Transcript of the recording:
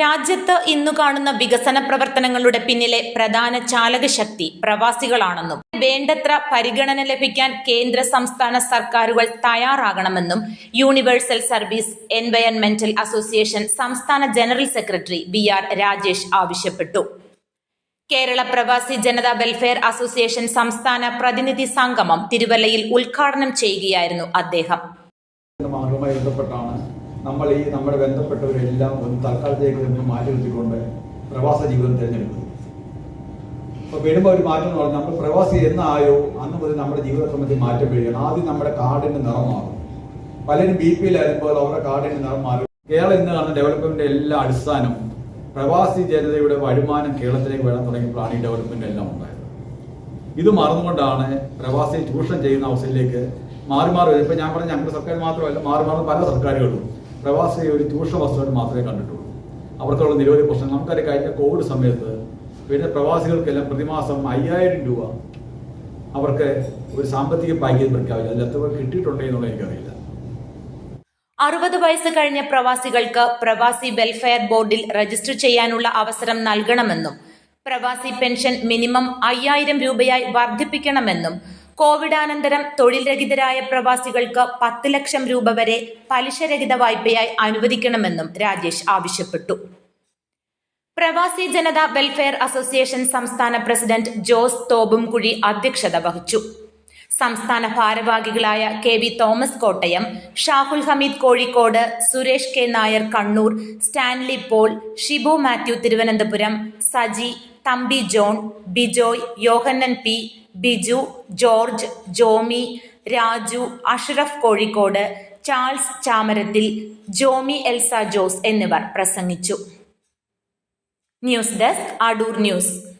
രാജ്യത്ത് ഇന്നു കാണുന്ന വികസന പ്രവർത്തനങ്ങളുടെ പിന്നിലെ പ്രധാന ചാലകശക്തി പ്രവാസികളാണെന്നും വേണ്ടത്ര പരിഗണന ലഭിക്കാൻ കേന്ദ്ര സംസ്ഥാന സർക്കാരുകൾ തയ്യാറാകണമെന്നും യൂണിവേഴ്സൽ സർവീസ് എൻവയൺമെന്റൽ അസോസിയേഷൻ സംസ്ഥാന general secretary B R Rajesh ആവശ്യപ്പെട്ടു. കേരള പ്രവാസി ജനതാ വെൽഫെയർ അസോസിയേഷൻ സംസ്ഥാന പ്രതിനിധി സംഗമം തിരുവല്ലയിൽ ഉദ്ഘാടനം ചെയ്യുകയായിരുന്നു അദ്ദേഹം. നമ്മൾ ഈ നമ്മുടെ ബന്ധപ്പെട്ടവരെല്ലാം ഒന്ന് തൽക്കാലത്തേക്ക് നിന്ന് മാറ്റി നിർത്തിക്കൊണ്ട് പ്രവാസ ജീവിതം തിരഞ്ഞെടുക്കും അപ്പോൾ വരുമ്പോൾ ഒരു മാറ്റം എന്ന് പറഞ്ഞാൽ നമ്മൾ പ്രവാസി എന്നായോ അന്ന് മുതൽ നമ്മുടെ ജീവിത മാറ്റം വരികയാണ്. ആദ്യം നമ്മുടെ കാർഡിന്റെ നിറം മാറും. പലരും ബി പി ആയിരുമ്പോൾ അവരുടെ കാർഡിന്റെ നിറം മാറും. കേരളം ഇന്ന് കാണുന്ന ഡെവലപ്മെന്റിന്റെ എല്ലാ അടിസ്ഥാനം പ്രവാസി ജനതയുടെ വരുമാനം കേരളത്തിലേക്ക് വരാൻ തുടങ്ങിയപ്പോഴാണ് ഈ ഡെവലപ്മെന്റ് എല്ലാം ഉണ്ടായത്. ഇത് മറന്നുകൊണ്ടാണ് പ്രവാസിയെ ചൂഷണം ചെയ്യുന്ന അവസ്ഥയിലേക്ക് മാറി മാറി ഇപ്പൊ ഞാൻ പറഞ്ഞ ഞങ്ങളുടെ സർക്കാർ മാത്രമല്ല മാറി മാറുന്ന പല സർക്കാരുകളും പ്രവാസിയെ ഒരു ചൂഷണ വസ്തുവായിട്ട് മാത്രമേ കണ്ടിട്ടുള്ളൂ. അവർക്കുള്ള നിരവധി പ്രശ്നങ്ങൾ. നമുക്കറിയാം കഴിഞ്ഞ കോവിഡ് സമയത്ത് വരുന്ന പ്രവാസികൾക്കെല്ലാം പ്രതിമാസം അയ്യായിരം രൂപ അവർക്ക് ഒരു സാമ്പത്തിക പാക്കേജ് പ്രഖ്യാപിച്ചു. അതിൽ എത്ര കിട്ടിയിട്ടുണ്ടോ എന്നുള്ളത് എനിക്കറിയില്ല. അറുപത് വയസ്സ് കഴിഞ്ഞ പ്രവാസികൾക്ക് പ്രവാസി വെൽഫെയർ ബോർഡിൽ രജിസ്റ്റർ ചെയ്യാനുള്ള അവസരം നൽകണമെന്നും പ്രവാസി പെൻഷൻ മിനിമം അയ്യായിരം രൂപയായി വർദ്ധിപ്പിക്കണമെന്നും കോവിഡാനന്തരം തൊഴിൽ രഹിതരായ പ്രവാസികൾക്ക് പത്ത് ലക്ഷം രൂപ വരെ പലിശരഹിത വായ്പയായി അനുവദിക്കണമെന്നും രാജേഷ് ആവശ്യപ്പെട്ടു. പ്രവാസി ജനത വെൽഫെയർ അസോസിയേഷൻ സംസ്ഥാന പ്രസിഡന്റ് ജോസ് തോബുംകുഴി അധ്യക്ഷത വഹിച്ചു. സംസ്ഥാന ഭാരവാഹികളായ K V Thomas Kottayam Shahul Hameed Kozhikode Suresh K Nair Kannur Stanley Paul Shibu Mathew Thiruvananthapuram Saji Thampi John Bijoy Yohannan P Biju George Jomi Raju Ashraf Kozhikode Charles Chamarathil Jomi Elsa Jose എന്നിവർ പ്രസംഗിച്ചു. News desk Adoor news.